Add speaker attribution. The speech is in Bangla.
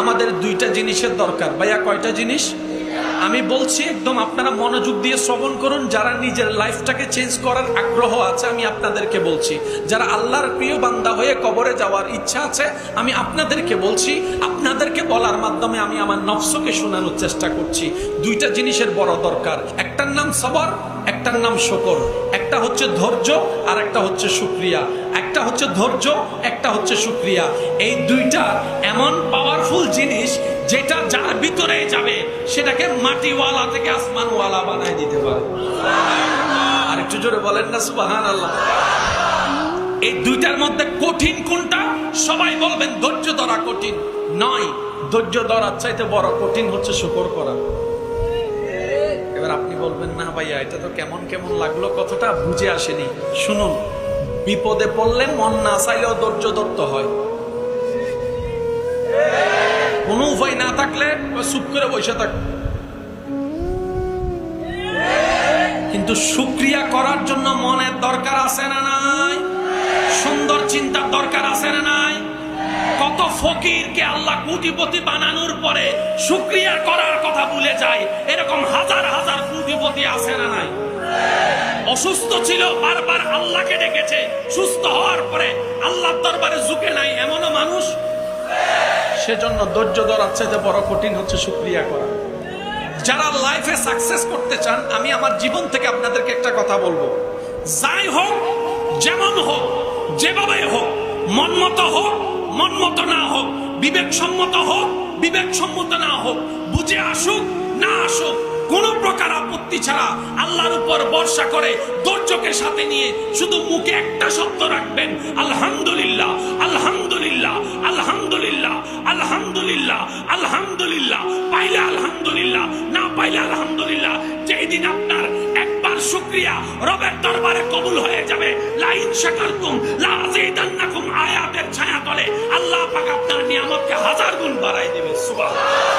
Speaker 1: আমাদের দুইটা জিনিসের দরকার। ভাইয়া, কয়টা জিনিস? আমি বলছি একদম আপনারা মনোযোগ দিয়ে শ্রবণ করুন, যারা নিজের লাইফটাকে চেঞ্জ করার আগ্রহ আছে, আমি আপনাদেরকে বলছি। যারা আল্লাহর প্রিয় বান্দা হয়ে কবরে যাওয়ার ইচ্ছা আছে, আমি আপনাদেরকে বলছি, আপনাদেরকে বলার মাধ্যমে আমি আমার নফসকে শোনানোর চেষ্টা করছি। দুইটা জিনিসের বড় দরকার। একটার নাম সবর, একটার নাম শকর। একটা হচ্ছে ধৈর্য, আর একটা হচ্ছে সুক্রিয়া একটা হচ্ছে ধৈর্য, একটা হচ্ছে সুক্রিয়া। এই দুইটা এমন পাওয়ারফুল জিনিস যেটা যার ভিতরে যাবে, সেটাকে মাটিওয়ালা থেকে আসমানওয়ালা বানায় দিতে পারে। আর একটু জোরে বলেন না সুবাহান আল্লাহ এই দুইটার মধ্যে কঠিন কোনটা? সবাই বলবেন ধৈর্য ধরা কঠিন। নয়, ধৈর্য ধরার চাইতে বড় কঠিন হচ্ছে শুকর করা। এবার আপনি বলবেন, না ভাইয়া, এটা তো কেমন কেমন লাগল, কথাটা বুঝে আসেনি। শুনুন বিপদে পড়লে মন না চাইলেও ধৈর্য ধরতে হয়। কোনো উপায় না থাকলে চুপ করে বসে থাক। কিন্তু সুক্রিয়া করার জন্য মনের দরকার আছে না নাই? সুন্দর চিন্তার দরকার আছে না নাই? কত ফকিরকে আল্লাহ কোটিপতি বানানোর পরে সুক্রিয়া করার কথা ভুলে যায়। এরকম হাজার হাজার কোটিপতি আছে না নাই? অসুস্থ ছিল বারবার আল্লাহকে ডেকেছে। সুস্থ হওয়ার পরে আল্লাহর দরবারে ঝুঁকে নাই এমনও মানুষ। সেজন্য ধৈর্য ধরার চাইতে বড় কঠিন হচ্ছে সুক্রিয়া করা। যারা লাইফে সাকসেস করতে চান আমি আমার জীবন থেকে আপনাদেরকে একটা কথা বলব। যাই হোক যেমন হোক যেভাবে হোক মন মতো হোক মন মতো না হোক বিবেক সম্মত হোক বিবেক সম্মত না হোক বুঝে আসুক না আসুক কোন প্রকার আপত্তি ছাড়া আল্লাহর উপর ভরসা করে ধৈর্যকে সাথে নিয়ে শুধু মুখে একটা শব্দ রাখবেন, আলহামদুলিল্লাহ আলহামদুলিল্লাহ আলহামদুলিল্লাহ আলহামদুলিল্লাহ আলহামদুলিল্লাহ, পাইলে আলহামদুলিল্লাহ, না পাইলে আলহামদুলিল্লাহ। যেই দিন আপনার একবার শুক্রিয়া রবের দরবারে কবুল হয়ে যাবে, লাইন শাকারতুম, লা আযীদান্নাকুম আয়াতের ছায়া তলে আল্লাহ পাক আপনার নিয়ামতকে হাজার গুণ বাড়াই দেবে সুবহানাল্লাহ।